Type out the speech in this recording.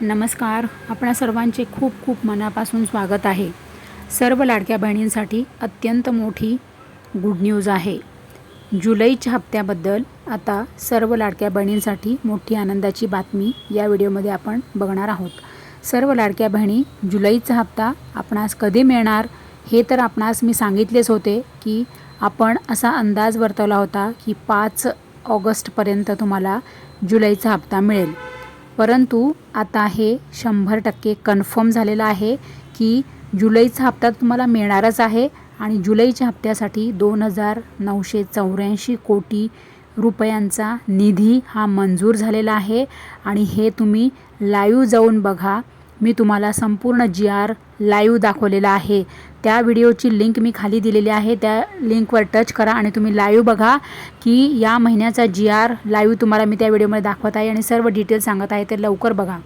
नमस्कार. आपणा सर्वांचे खूप खूप मनापासून स्वागत आहे. सर्व लाडक्या बहिणींसाठी अत्यंत मोठी गुड न्यूज आहे. जुलैच्या हप्त्याबद्दल आता सर्व लाडक्या बहिणींसाठी मोठी आनंदाची बातमी या व्हिडिओमध्ये आपण बघणार आहोत. सर्व लाडक्या बहिणी जुलैचा हप्ता आपणास कधी मिळणार? हे तर आपणास मी सांगितलेच होते की आपण असा अंदाज वर्तवला होता की पाच ऑगस्टपर्यंत तुम्हाला जुलैचा हप्ता मिळेल. परंतु आता हे शंभर टक्के कन्फर्म झालेलं आहे की जुलैचा हप्ता तुम्हाला मिळणारच आहे आणि जुलैच्या हप्त्यासाठी दोन हजार नऊशे चौऱ्याऐंशी कोटी रुपयांचा निधी हा मंजूर झालेला आहे आणि हे तुम्ही लाईव्ह जाऊन बघा. मी तुम्हाला संपूर्ण जी आर लाईव्ह दाखवलेला आहे. त्या व्हिडिओची लिंक मी खाली दिलेली आहे. त्या लिंकवर टच करा आणि तुम्ही लाईव्ह बघा की या महिन्याचा जी आर लाईव्ह तुम्हाला मी त्या व्हिडिओमध्ये दाखवत आहे आणि सर्व डिटेल्स सांगत आहे ते लवकर बघा.